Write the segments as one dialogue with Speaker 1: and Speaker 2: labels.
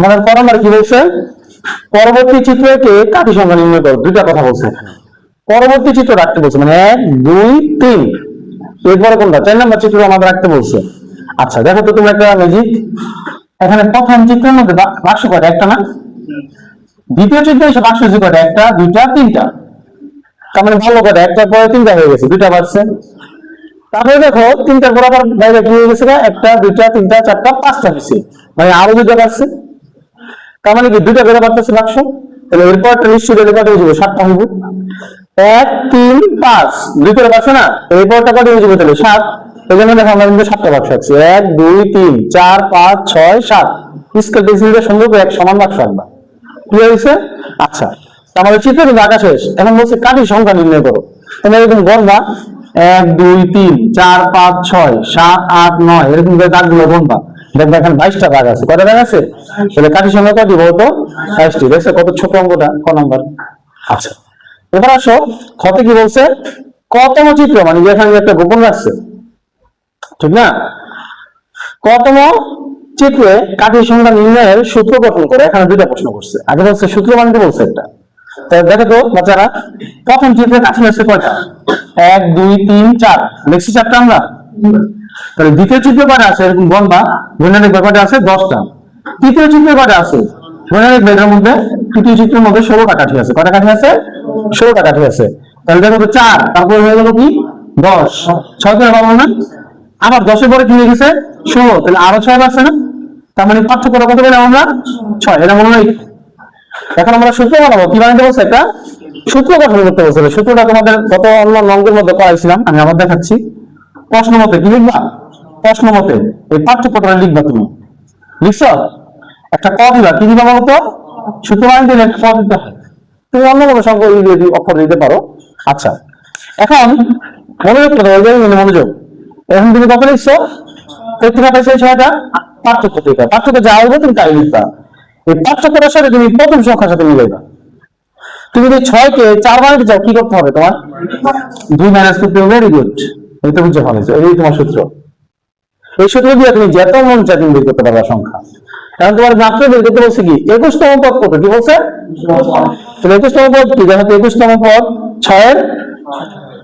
Speaker 1: আমাদের ক নম্বরে কি বলছে পরবর্তী চিত্রকে কাটি সংখ্যা নির্ণয় করো দুইটা কথা বলছে পরবর্তী চিত্র রাখতে বলছে মানে এক দুই তিন এরপরে কোনটা চার নম্বর চিত্র আমাদের রাখতে বলছে আচ্ছা দেখো তো তুমি একটা ম্যাজিক এখানে প্রথম চিত্রের মধ্যে বাক্স কয়টা একটা না দ্বিতীয় চিত্র এসে বাক্স হচ্ছে কয়টা একটা দুইটা তিনটা তার মানে ভালো কয়টা একটার পরে তিনটা হয়ে গেছে দুইটা বাড়ছে তারপরে দেখো তিনটার পর আবার বাইরে কি হয়ে গেছে একটা দুইটা তিনটা চারটা পাঁচটা হয়েছে মানে আরো দুইটা বাড়ছে তার মানে কি দুইটা বেড়ে পারতেছে বাক্স তাহলে এরপরটা নিশ্চিত বেড়ে কত হয়ে যাবে সাতটা হইব এক তিন পাঁচ দুই করে পারছে না এরপরটা কত হয়ে যাবে তাহলে সাত এই দেখো আমরা কিন্তু সাতটা বাক্স আছে এক দুই তিন চার পাঁচ ছয় সাত স্কেল পেন্সিলটা সুন্দর করে এক সমান বাক্স আঁকবা ঠিক আছে আচ্ছা আমাদের চিত্র কিন্তু আঁকা শেষ এখন বলছে কাটির সংখ্যা নির্ণয় করো তোমরা এরকম গণবা এক দুই তিন চার পাঁচ ছয় সাত আট নয় এরকম করে দাগগুলো গণবা এখানে বাইশটা আছে আছে তাহলে কাঠি সংখ্যা বাইশটি কত ছোট অঙ্কটা ক নম্বর আচ্ছা এবার আসো কি বলছে কতম চিত্র মানে যেখানে একটা গোপন রাখছে ঠিক না কতম চিত্রে কাঠির সংখ্যা নির্ণয়ের সূত্র গঠন করে এখানে দুইটা প্রশ্ন করছে আগে বলছে সূত্র মানে বলছে একটা তাহলে দেখো তো বাচ্চারা প্রথম চিত্রে কাঠি আছে কয়টা এক দুই তিন চার লিখছি চারটা আমরা তাহলে দ্বিতীয় বারে আছে এরকম বলবা বৈজ্ঞানিক ব্যাপারটা আছে দশটা তৃতীয় চিত্রপাঠে আছে বৈজ্ঞানিক বেদের মধ্যে তৃতীয় চিত্রের মধ্যে ষোলোটা কাঠি আছে কটা কাঠি আছে ষোলোটা কাঠি আছে তাহলে দেখো তো চার হয়ে গেল কি দশ ছয় করে পাবো না মানে? আবার দশের পরে কি ষোলো তাহলে আরো ছয় না তার মানে পার্থক্য কত বলে আমরা ছয় এটা মনে হয় এখন আমরা সূত্র বানাবো কি বানাতে বলছে একটা সূত্র গঠন করতে বলছে সূত্রটা তোমাদের গত অন্য অঙ্গের মধ্যে করাইছিলাম আমি আবার দেখাচ্ছি প্রশ্ন মতে কি লিখবা প্রশ্ন মতে এই পাঠ্যপত্রে লিখবা তুমি লিখছ একটা ক দিবা কি দিবা বলতো সুতরাং দিলে ক দিতে হয় তুমি অন্যভাবে সঙ্গে অক্ষর দিতে পারো আচ্ছা এখন মনোযোগ কথা বলবে মনোযোগ এখন তুমি কত লিখছো পত্রিকা পাইছো ছয়টা পার্থক্য পত্রিকা পার্থক্য যা হবে তুমি তাই লিখবা এই পার্থক্যটার সাথে তুমি প্রথম সংখ্যার সাথে মিলাইবা তুমি যদি ছয়কে চার বানাতে চাও কি করতে হবে তোমার দুই মাইনাস করতে হবে ভেরি গুড ঋতুপুঞ্জ খনিজ এই তোমার সূত্র এই সূত্র দিয়ে তুমি যত মন চাই তুমি বের করতে পারবা সংখ্যা এখন তোমার মাত্র বের করতে বলছে কি একুশতম পদ কত কি বলছে একুশতম পদ কি দেখো তো একুশতম পদ ছয়ের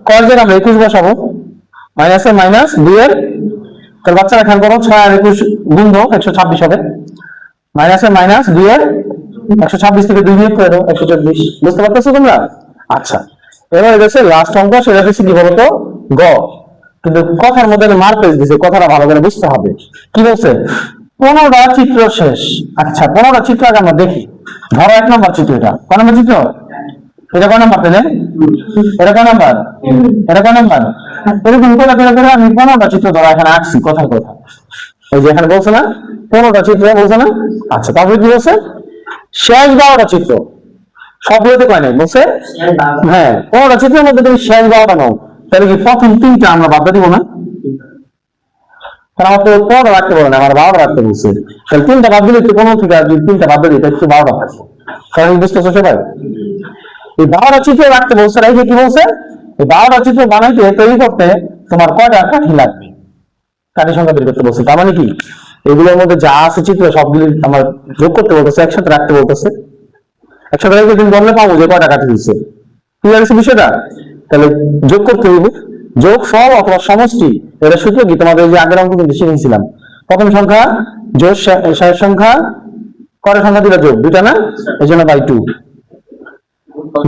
Speaker 1: কর্জের আমরা একুশ বসাবো মাইনাস এর মাইনাস দুই এর তাহলে বাচ্চারা খেয়াল করো ছয় আর একুশ গুণ দো একশো ছাব্বিশ হবে মাইনাস এর মাইনাস দুই এর একশো ছাব্বিশ থেকে দুই বিয়োগ করে দাও একশো চব্বিশ বুঝতে পারতেছো তোমরা আচ্ছা এবার দেখছে লাস্ট অঙ্ক সেটা হচ্ছে কি বলতো গ কিন্তু কথার মধ্যে পেয়ে দিছে কথাটা ভালো করে বুঝতে হবে কি বলছে পনেরোটা চিত্র শেষ আচ্ছা পনেরোটা চিত্র আগে আমরা দেখি ধরো এক নম্বর চিত্র এটা ক নম্বর চিত্র এটা কয় নম্বর পেলে এটা কয় নম্বর এটা কয় নম্বর এরকম করে করে করে আমি পনেরোটা চিত্র ধরো এখানে আসছি কথার কথা ওই যে এখানে বলছে না পনেরোটা চিত্র বলছে না আচ্ছা তারপরে কি বলছে শেষ বারোটা চিত্র সবগুলোতে কয় নাই বলছে হ্যাঁ পনেরোটা চিত্রের মধ্যে তুমি শেষ বারোটা নাও তাহলে কি প্রথম তিনটা আমরা বাদ দিব না তাহলে আমাকে পনেরো রাখতে বলে না আমার বারোটা রাখতে বলছে তাহলে তিনটা বাদ দিলে কোনো পনেরো থেকে যদি তিনটা বাদ দিলে একটু বারোটা থাকছে কারণ বুঝতে হচ্ছে সবাই এই বারোটা চিত্র রাখতে বলছে রাইখে কি বলছে এই বারোটা চিত্র বানাইতে তৈরি করতে তোমার কয়টা কাঠি লাগবে কাঠি সংখ্যা বের করতে বলছে তার মানে কি এগুলোর মধ্যে যা আছে চিত্র সবগুলি আমার যোগ করতে বলতেছে একসাথে রাখতে বলতেছে একসাথে রাখতে তুমি বললে পাবো যে কয়টা কাঠি দিচ্ছে বিষয়টা তাহলে যোগ করতে হইব যোগ সব অথবা সমষ্টি এটা সূত্র কি তোমাদের যে আগের অঙ্ক কিন্তু শিখেছিলাম প্রথম সংখ্যা যোগ শেষ সংখ্যা করে সংখ্যা দুটা যোগ দুটা না এই জন্য বাই টু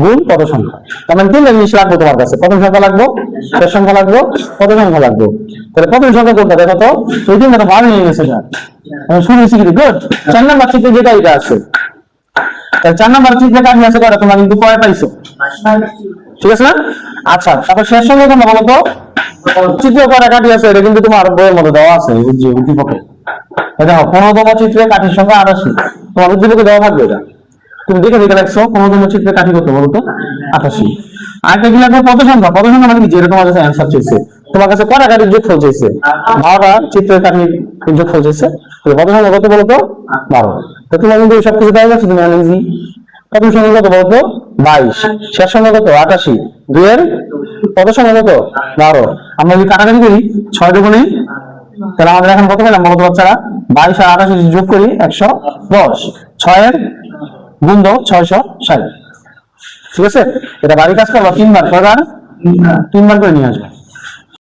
Speaker 1: গুণ কত সংখ্যা তার মানে তিনটা জিনিস লাগবে তোমার কাছে প্রথম সংখ্যা লাগবো শেষ সংখ্যা লাগবো কত সংখ্যা লাগবো তাহলে প্রথম সংখ্যা কোনটা দেখো তো ওই দিন তো ভালো নিয়ে গেছে না শুনেছি কিন্তু গুড চার নাম্বার চিত্রে যেটা এটা আছে চার নাম্বার চিত্রে কাজ আছে কটা তোমরা কিন্তু কয় পাইছো ঠিক আছে না আচ্ছা তারপর শেষ সঙ্গে কোনটা বলো কাটি আছে এটা কিন্তু তোমার বইয়ের মধ্যে দেওয়া আছে উদ্দীপকে দেখো চিত্রে কাঠির সঙ্গে তোমার উদ্দীপকে দেওয়া থাকবে এটা তুমি দেখে দেখে রাখছো চিত্রে কাঠি করতে বলতো তো আরেকটা কি লাগবে পদ সংখ্যা পদ সংখ্যা মানে কি যেটা তোমার কাছে অ্যান্সার চেয়েছে তোমার কাছে কটা কাঠির যোগ চাইছে বারোটা চিত্রের কাঠির যোগ চাইছে কত সংখ্যা কত বলো তো বারো তো তোমার কিন্তু সবকিছু দেওয়া যাচ্ছে তুমি অনেক কত সংখ্যা কত বলো তো বাইশ শেষ সংখ্যা কত আটাশি এর কত সংখ্যা কত বারো আমরা যদি কাটাকাটি করি ছয় দুগুণে তাহলে আমাদের এখন কত পেলাম কত বাচ্চারা বাইশ আর আটাশি যোগ করি একশো দশ ছয়ের গুণ দাও ছয়শো ষাট ঠিক আছে এটা বাড়ির কাজ করবো তিনবার ছয় তিনবার করে নিয়ে আসবে